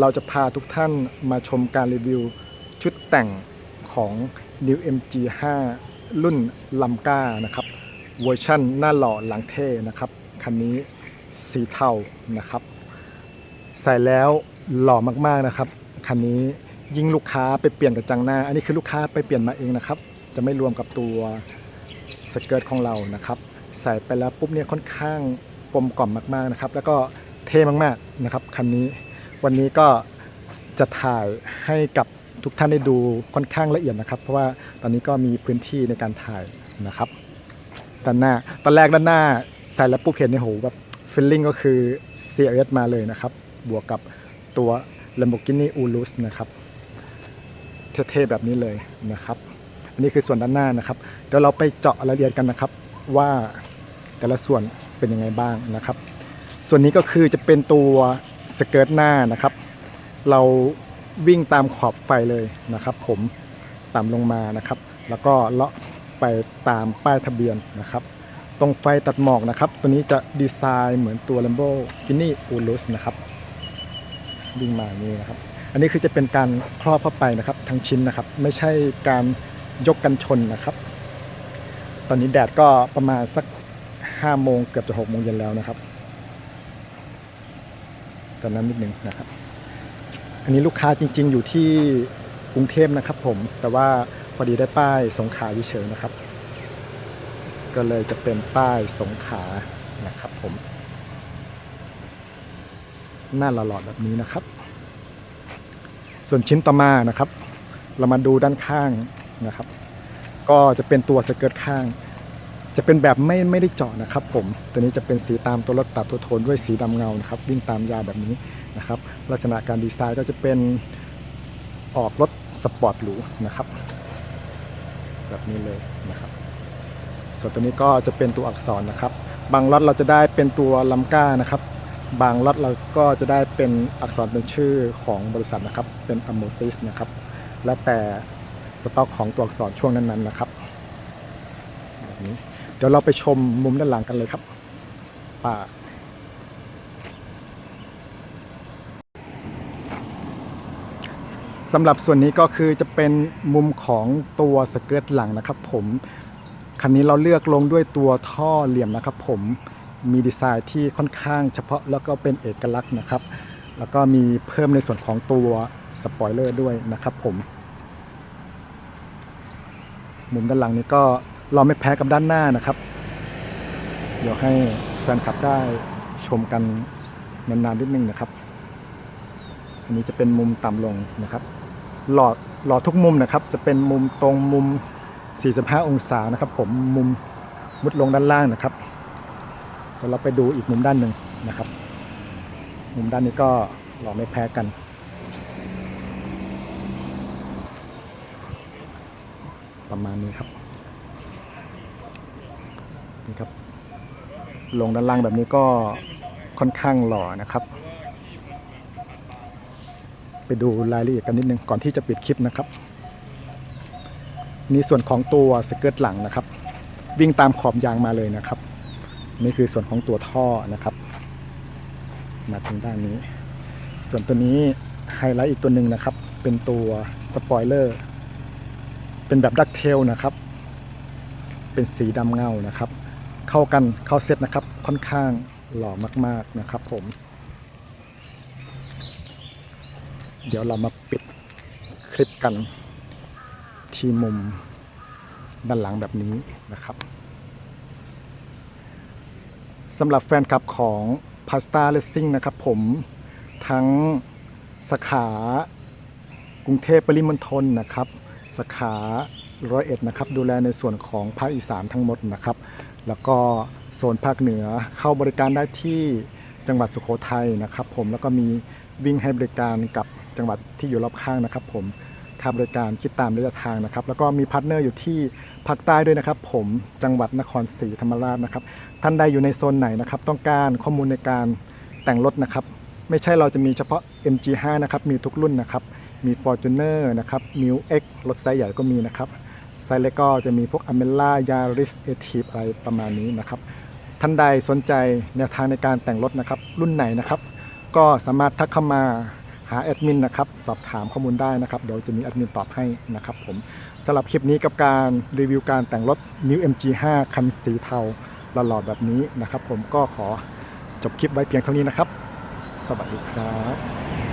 เราจะพาทุกท่านมาชมการรีวิวชุดแต่งของ New MG 5 รุ่นลัมก้านะครับ เวอร์ชั่นหน้าหล่อหลังเท่นะครับ คันนี้สีเทานะครับ ใส่แล้วหล่อมากๆนะครับ คันนี้ยิ่งลูกค้าไปเปลี่ยนกระจังหน้า อันนี้คือลูกค้าไปเปลี่ยนมาเองนะครับ จะไม่รวมกับตัวสเกิร์ตของเรานะครับ ใส่ไปแล้วปุ๊บเนี่ยค่อนข้างกลมกล่อมมากๆนะครับ แล้วก็เท่มากๆนะครับคันนี้ วันนี้ก็จะถ่ายให้กับทุกท่านได้ดูค่อนข้างละเอียดนะครับ เพราะว่าตอนนี้ก็มีพื้นที่ในการถ่ายนะครับด้านหน้าตอนแรกด้านหน้าใส่แล้วปุ๊บเห็นในยโหแบบฟีลลิ่งก็คือ CLS มาเลยนะครับ บวกกับตัว Lamborghini Urus นะครับเท่ๆแบบนี้เลยนะครับ อันนี้คือส่วนด้านหน้านะครับ เดี๋ยวเราไปเจาะรายละเอียดกันนะครับว่าแต่ละส่วนเป็นยังไงบ้างนะครับ ส่วนนี้ก็คือจะเป็นตัว สเกิร์ตหน้านะครับ เราวิ่งตามขอบไฟเลยนะครับ ผมต่ำลงมานะครับ แล้วก็เลาะไปตามป้ายทะเบียนนะครับ ตรงไฟตัดหมอกนะครับ ตัวนี้จะดีไซน์เหมือนตัว Lamborghini Urus นะครับวิ่งมานี้นะครับ อันนี้คือจะเป็นการครอบเข้าไปนะครับ ทั้งชิ้นนะครับ ไม่ใช่การยกกันชนนะครับ ตอนนี้แดดก็ประมาณสัก5โมงเกือบจะ6โมงเย็นแล้วนะครับ ตอนนั้นนิดนึงนะครับ อันนี้ลูกค้าจริง ๆ อยู่ที่กรุงเทพนะครับผม แต่ว่าพอดีได้ป้ายสงขาเฉยๆนะครับ ก็เลยจะเป็นป้ายสงขานะครับผม หน้าหล่อๆแบบนี้นะครับ ส่วนชิ้นต่อมานะครับ เรามาดูด้านข้างนะครับ ก็จะเป็นตัวสเกิร์ตข้าง จะเป็นแบบไม่ไม่ได้เจาะนะครับ ผม ตัวนี้จะเป็นสีตามตัวรถตัดตัวโทนด้วยสีดำเงานะครับ วิ่งตามยาแบบนี้นะครับ ลักษณะการดีไซน์ก็จะเป็นออกรถสปอร์ตหรูนะครับ แบบนี้เลยนะครับ ส่วนตัวนี้ก็จะเป็นตัวอักษรนะครับ บางรถเราจะได้เป็นตัวลัมก้านะครับ บางรถเราก็จะได้เป็นอักษรเป็นชื่อของบริษัทนะครับ เป็นอ m ม r ติสนะครับ แล้วแต่สต็อกของตัวอักษรช่วงนั้นๆนะครับแบบนี้ เดี๋ยวเราไปชมมุมด้านหลังกันเลยครับป่าสำหรับส่วนนี้ก็คือจะเป็นมุมของตัวสเกิร์ตหลังนะครับผม คันนี้เราเลือกลงด้วยตัวท่อเหลี่ยมนะครับผมมีดีไซน์ที่ค่อนข้างเฉพาะแล้วก็เป็นเอกลักษณ์นะครับ แล้วก็มีเพิ่มในส่วนของตัวสปอยเลอร์ด้วยนะครับผม มุมด้านหลังนี้ก็ เราไม่แพ้กับด้านหน้านะครับ เดี๋ยวให้แฟนคลับได้ชมกันนานๆนิดนึงนะครับ อันนี้จะเป็นมุมต่ำลงนะครับ หลอดหลอดทุกมุมนะครับ จะเป็นมุมตรงมุม 45 องศานะครับ ผมมุมมุดลงด้านล่างนะครับเดี๋ยวเราไปดูอีกมุมด้านหนึ่งนะครับ มุมด้านนี้ก็หล่อไม่แพ้กันประมาณนี้ครับ นี่ครับ ลงด้านล่างแบบนี้ก็ค่อนข้างหล่อนะครับ ไปดูรายละเอียดกันนิดนึงก่อนที่จะปิดคลิปนะครับ นี่ส่วนของตัวสเกิร์ตหลังนะครับ วิ่งตามขอบยางมาเลยนะครับ นี่คือส่วนของตัวท่อนะครับ มาทางด้านนี้ ส่วนตัวนี้ไฮไลท์อีกตัวหนึ่งนะครับ เป็นตัวสปอยเลอร์เป็นแบบดักเทลนะครับ เป็นสีดำเงานะครับ เข้ากันเข้าเซตนะครับ ค่อนข้างหล่อมากๆนะครับผม เดี๋ยวเรามาปิดคลิปกันที่มุมด้านหลังแบบนี้นะครับสำหรับแฟนคลับของ Pasta Racing นะครับผมทั้งสาขากรุงเทพปริมณฑลนะครับสาขาร้อยเอ็ดนะครับ ดูแลในส่วนของภาคอีสานทั้งหมดนะครับ แล้วก็โซนภาคเหนือเข้าบริการได้ที่จังหวัดสุโขทัยนะครับ ผมแล้วก็มีวิ่งให้บริการกับจังหวัดที่อยู่รอบข้างนะครับ ผมค่าบริการคิดตามระยะทางนะครับ แล้วก็มีพาร์ทเนอร์อยู่ที่ภาคใต้ด้วยนะครับ ผมจังหวัดนครศรีธรรมราชนะครับ ท่านใดอยู่ในโซนไหนนะครับ ต้องการข้อมูลในการแต่งรถนะครับ ไม่ใช่เราจะมีเฉพาะ MG5 นะครับ มีทุกรุ่นนะครับ มี Fortuner นะครับ m i X รถไซส์ใหญ่ก็มีนะครับ ไซส์เล็กก็จะมีพวก a m e l a Yaris a t i v อะไรประมาณนี้นะครับท่านใดสนใจแนวทางในการแต่งรถนะครับ รุ่นไหนนะครับ ก็สามารถทักเข้ามาหาแอดมินนะครับ สอบถามข้อมูลได้นะครับ เดี๋ยวจะมีแอดมินตอบให้นะครับผมสำหรับคลิปนี้กับการรีวิวการแต่งรถ New MG5 คันสีเทาหล่อๆแบบนี้นะครับ ผมก็ขอจบคลิปไว้เพียงเท่านี้นะครับ สวัสดีครับ